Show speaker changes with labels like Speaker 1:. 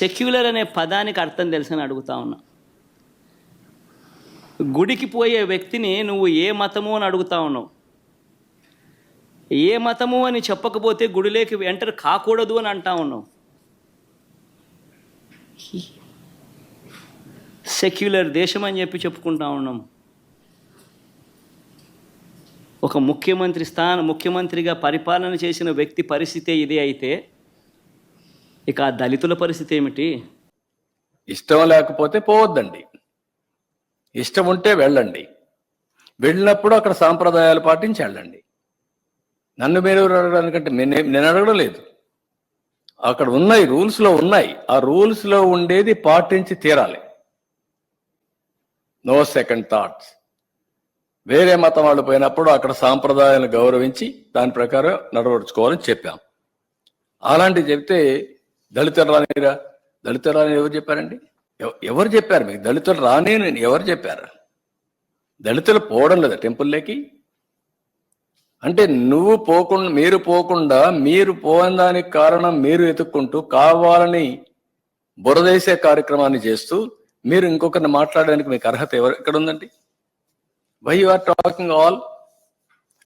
Speaker 1: Secular అనే పదానికి అర్థం తెలుసని అడుగుతా ఉన్నా. గుడికి పోయే వ్యక్తిని నువ్వు ఏ మతము అని అడుగుతా ఉన్నావు? ఏ మతము అని చెప్పకపోతే గుడిలోకి ఎంటర్ కాకూడదు అని అంటా ఉన్నావు? సెక్యులర్ దేశం అని చెప్పి చెప్పుకుంటా ఉన్నాం. ఒక ముఖ్యమంత్రి స్థానం ముఖ్యమంత్రిగా పరిపాలన చేసిన వ్యక్తి పరిస్థితే ఇదే అయితే ఇక ఆ దళితుల పరిస్థితి ఏమిటి?
Speaker 2: ఇష్టం లేకపోతే పోవద్దండి. ఇష్టం ఉంటే వెళ్ళండి. వెళ్ళినప్పుడు అక్కడ సాంప్రదాయాలు పాటించి వెళ్ళండి. నన్ను మీరు అడగడానికంటే నేను నేను అడగడం లేదు అక్కడ ఉన్నాయి రూల్స్లో ఉన్నాయి. ఆ రూల్స్లో ఉండేది పాటించి తీరాలి. No second thoughts. వేరే మతం వాళ్ళు పోయినప్పుడు అక్కడ సాంప్రదాయాలను గౌరవించి దాని ప్రకారం నడవడుచుకోవాలని చెప్పాం. అలాంటివి చెప్తే దళితులు రానిరా? దళితులు రాని ఎవరు చెప్పారండి? ఎవరు చెప్పారు మీకు? దళితులు రాని ఎవరు చెప్పారు? దళితులు పోవడం లేదా టెంపుల్లోకి అంటే నువ్వు పోకుండా మీరు పోకుండా మీరు పోవడానికి కారణం మీరు వెతుక్కుంటూ కావాలని బురదేసే కార్యక్రమాన్ని చేస్తూ మీరు ఇంకొకరిని మాట్లాడడానికి మీకు అర్హత ఎవరు ఎక్కడ ఉందండి why you are talking all